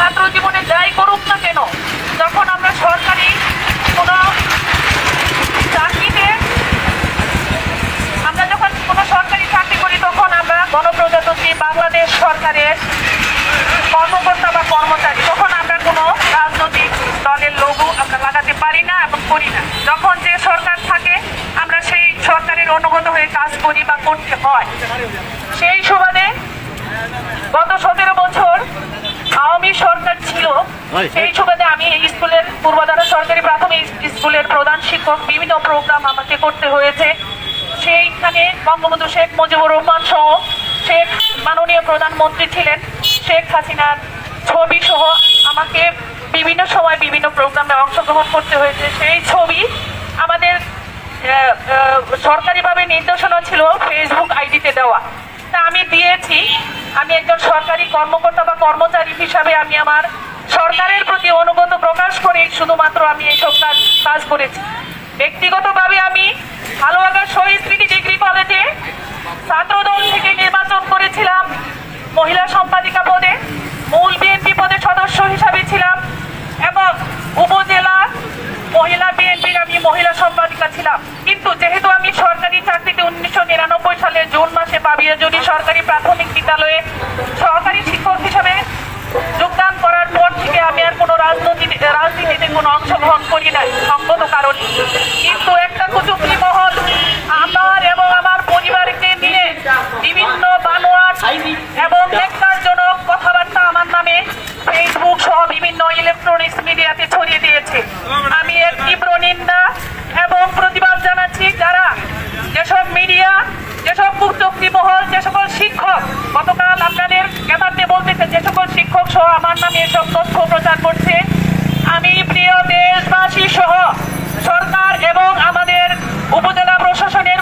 তারা ছাত্র জীবনে যাই করুক না কেন, যখন আমরা সরকারি কোনো চাকরিতে আমরা যখন কোনো সরকারি চাকরি করি, তখন আমরা গণপ্রজাতন্ত্রী বাংলাদেশ সরকারের কর্মকর্তা বা কর্মচারী। তখন আমরা কোনো রাজনৈতিক দলের লোগো আমরা লাগাতে পারি না এবং করি না। যখন যে সরকার থাকে, আমরা সেই সরকারের অনুগত হয়ে কাজ করি বা করতে হয়। সেই সুবাদে গত সরকার ছিল সেই সুবাদে আমি এই স্কুলের পূর্বধারা সরকারি প্রাথমিক স্কুলের প্রধান শিক্ষক বিভিন্ন প্রোগ্রাম আমাকে করতে হয়েছে। সেইখানে বঙ্গবন্ধু শেখ মুজিবুর রহমান সহ শেখ মাননীয় প্রধানমন্ত্রী ছিলেন। শেখ হাসিনার ছবি সহ আমাকে বিভিন্ন সময় বিভিন্ন প্রোগ্রামে অংশগ্রহণ করতে হয়েছে। সেই ছবি আমাদের সরকারিভাবে নির্দেশনা ছিল ফেসবুক আইডিতে দেওয়া। আমি দিয়েছি। আমি একজন সরকারি কর্মকর্তা বা কর্মচারী হিসাবে আমি আমার সরকারের প্রতি অনুগত প্রকাশ করে শুধুমাত্র আমি এইসব কাজ কাজ করেছি। ব্যক্তিগতভাবে আমি হালুয়াগার শহীদ স্মৃতি ডিগ্রি কলেজে ছাত্রদল থেকে নির্বাচন করেছিলাম। মহিলা সম্পাদিকা পদে, মূল বিএনপি পদে সদস্য হিসাবে ছিলাম এবং উপজেলা মহিলা বিএনপির আমি মহিলা সম্পাদিকা ছিলাম কিন্তু যেহেতু আমি সরকারি চাকরিতে উনিশশো নিরানব্বই সালে জুন মাসে পাবিয়াজুরি সরকারি প্রাথমিক বিদ্যালয়ে সহকারী শিক্ষক হিসেবে যোগদান করার পর থেকে আমি আর কোনো রাজনীতি রাজনীতিতে কোনো অংশগ্রহণ করি নাই সঙ্গত কারণে। কিন্তু একটা কুচুকরি মহল আমার এবং আমার পরিবারকে নিয়ে বিভিন্ন বানোয়াট এবং জনক কথাবার্তা আমার নামে ফেসবুক সহ বিভিন্ন ইলেকট্রনিক্স মিডিয়াতে ছড়িয়ে দিয়েছে। আমি এর তীব্র নিন্দা এবং প্রতিবাদ জানাচ্ছি যারা যেসব মিডিয়া যেসব কুচক্রি মহল, যে সকল শিক্ষক, গতকাল আপনাদের জ্ঞাতার্থে বলতেছে যে সকল শিক্ষক সহ আমার নামে এসব তথ্য প্রচার করছে। আমি প্রিয় দেশবাসী সহ সরকার এবং আমাদের উপজেলা প্রশাসনের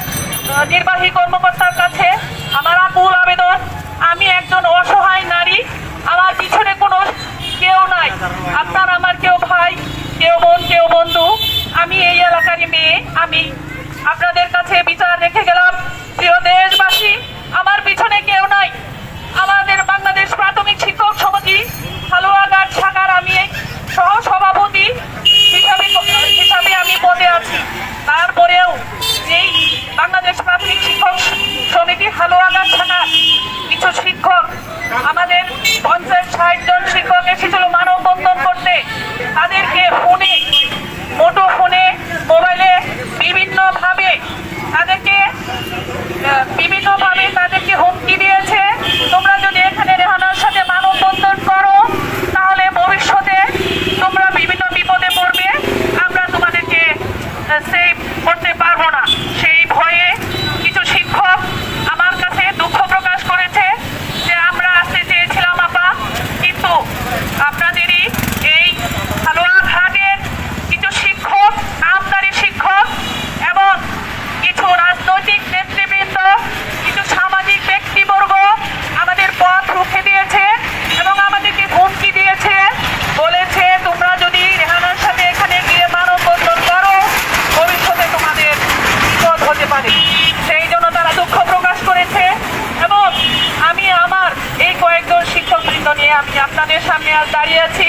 নির্বাহী কর্মকর্তার কাছে আমার আকুল আবেদন। আমি একজন অসহায় নারী, আমার পিছনে কোনো কেউ নাই। আপনার আমার কেউ ভাই, কেউ বোন, কেউ বন্ধু, আমি এই এলাকারই মেয়ে, আমি আপনাদের কাছে বিচার রেখে গেলাম। প্রিয় দেশবাসী, আমার পিছনে কেউ নাই। আমাদের বাংলাদেশ প্রাথমিক শিক্ষক সমিতি, হালুয়াঘাট শাখার আমি সহ সভাপতি হিসাবে হিসাবে আমি পদে আছি তারপরেও এই বাংলাদেশ প্রাথমিক শিক্ষক সমিতি হালুয়াঘাট শাখার কিছু শিক্ষক আমাদের পঞ্চাশ ষাট জন শিক্ষক এসেছিল মানববন্ধন করতে তাদেরকে ফোনে মোটো ফোনে মোবাইলে বিভিন্নভাবে তাদেরকে আহ, বিভিন্নভাবে তাদেরকে হুমকি দিয়েছে তোমরা যদি এখানে রেহানার সাথে মানববন্ধন করো তাহলে ভবিষ্যতে তোমরা বিভিন্ন বিপদে পড়বে আমরা তোমাদেরকে সেভ করতে পারব না সেই ভয়ে কিছু শিক্ষক আমার কাছে দুঃখ প্রকাশ করেছে যে আমরা আসতে চেয়েছিলাম আপা কিন্তু আপনাদেরই এই হালুয়াঘাটের কিছু শিক্ষক নামদারি শিক্ষক এবং কিছু রাজনৈতিক নেতৃবৃন্দ কিছু সামাজিক ব্যক্তিবর্গ আমাদের পথ রুখে দিয়েছে এবং আমাদেরকে হুমকি দিয়েছে বলেছে তোমরা যদি রেহানার সাথে এখানে গিয়ে মানববন্ধন করো ভবিষ্যতে তোমাদের বিপদ হতে পারে সেই জন্য তারা দুঃখ প্রকাশ করেছে এবং আমি আমার এই কয়েকজন শিক্ষকবৃন্দ নিয়ে আমি আপনাদের সামনে আজ দাঁড়িয়ে আছি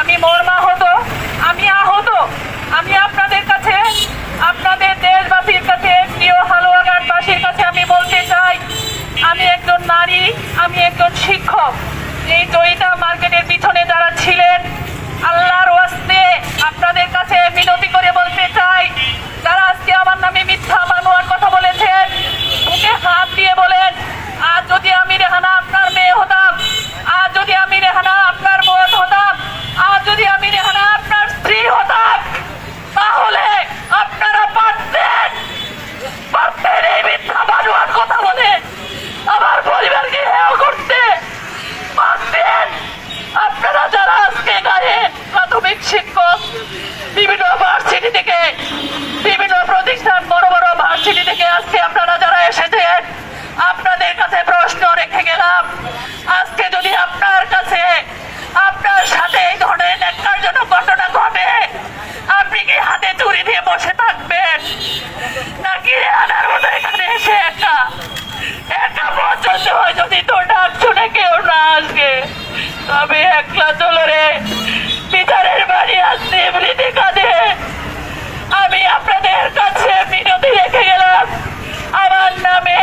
আমি মর্মাহত, আমি আহত, আমি আপনাদের কাছে, আপনাদের দেশবাসীর কাছে প্রিয় হালুয়াঘাটবাসীর কাছে আমি বলতে চাই, আমি একজন নারী, আমি একজন শিক্ষক। এই জয়িতা মার্কেটের পিছনে যারা ছিলেন, আল্লাহর ওয়াস্তে আপনাদের কাছে মিনতি করে বলতে চাই যারা আজকে আমার নামে মিথ্যা বানোয়ার কথা বলেছেন মুখে হাত দিয়ে বলেন আর যদি আমি রেহানা আপনার মেয়ে হতাম আর যদি আমি রেহানা আপনার বোন হতাম আর যদি আমি রেহানা আপনার স্ত্রী হতাম তাহলে আপনারা পারতেন পারতেন এই মিথ্যা বানোয়ার কথা বলে আমার পরিবারকে হেয় করতে পারতেন আপনারা যারা আজকে গায়ে আমি একলা বিচারের বাড়ি আসছে এমনিতে কাঁদে। আমি আপনাদের কাছে বিনতি রেখে গেলাম। আমার নামে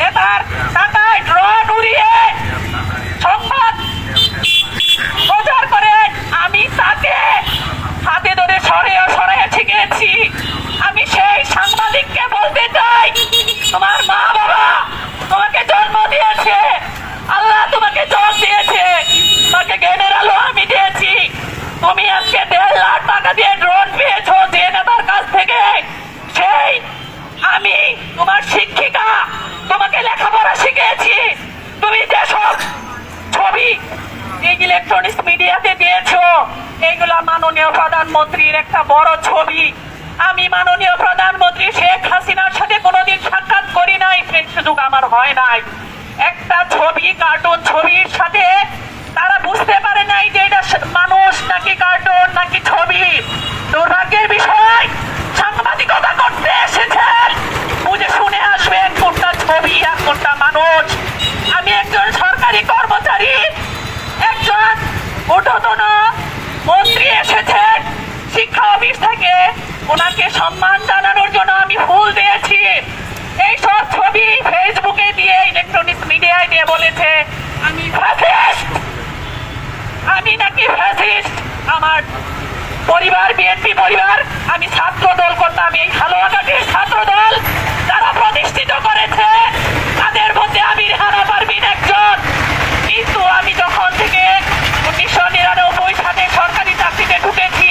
নেতার টাকায় ড্রোন উড়িয়ে সংবাদ প্রচার করেন আমি তাকে হাতে ধরে সরে সরে শিখেছি আমি সেই সাংবাদিককে বলতে চাই, তোমার মা বাবা তোমাকে জন্ম দিয়েছে, আল্লাহ তোমাকে জন্ম দিয়েছে, তোমাকে জ্ঞানের আলো আমি দিয়েছি। তুমি আজকে দেড় লাখ টাকা দিয়ে ড্রোন পেয়েছ, যে নেতার কাছ থেকে। সেই আমি তোমার শিক্ষিকা তোমাকে লেখাপড়া শিখিয়েছি তুমি যেসব ছবি এই ইলেকট্রনিক্স মিডিয়াতে দিয়েছ এইগুলা মাননীয় প্রধানমন্ত্রীর একটা বড় ছবি। আমি মাননীয় প্রধানমন্ত্রী শেখ হাসিনার সাথে কোনোদিন সাক্ষাৎ করি নাই, সেই সুযোগ আমার হয় নাই। একটা ছবি কার্টুন ছবির সাথে তারা বুঝতে পারে নাই যে এটা মানুষ নাকি কার্টুন নাকি ছবি। দুর্ভাগ্যের বিষয়, সাংবাদিকতা করতে এসেছেন বুঝে শুনে আসবেন কোনটা ছবি আর কোনটা মানুষ। আমি একজন সরকারি কর্মচারী শিক্ষা অফিস থেকে ওনাকে সম্মান জানানোর জন্য আমি ফুল দিয়েছি। এই সব ছবি ফেসবুকে দিয়ে ইলেকট্রনিক্স মিডিয়ায় দিয়ে বলেছে, আমি ফ্যাসিস্ট আমি নাকি ফ্যাসিস্ট আমার পরিবার বিএনপি পরিবার, আমি ছাত্র দল করতাম। এই হালুয়াঘাটির ছাত্র দল যারা প্রতিষ্ঠিত করেছে, তাদের মধ্যে আমি হারা পারবিন একজন। কিন্তু আমি যখন থেকে উনিশশো নিরানব্বই সালে সরকারি চাকরিতে ঢুকেছি।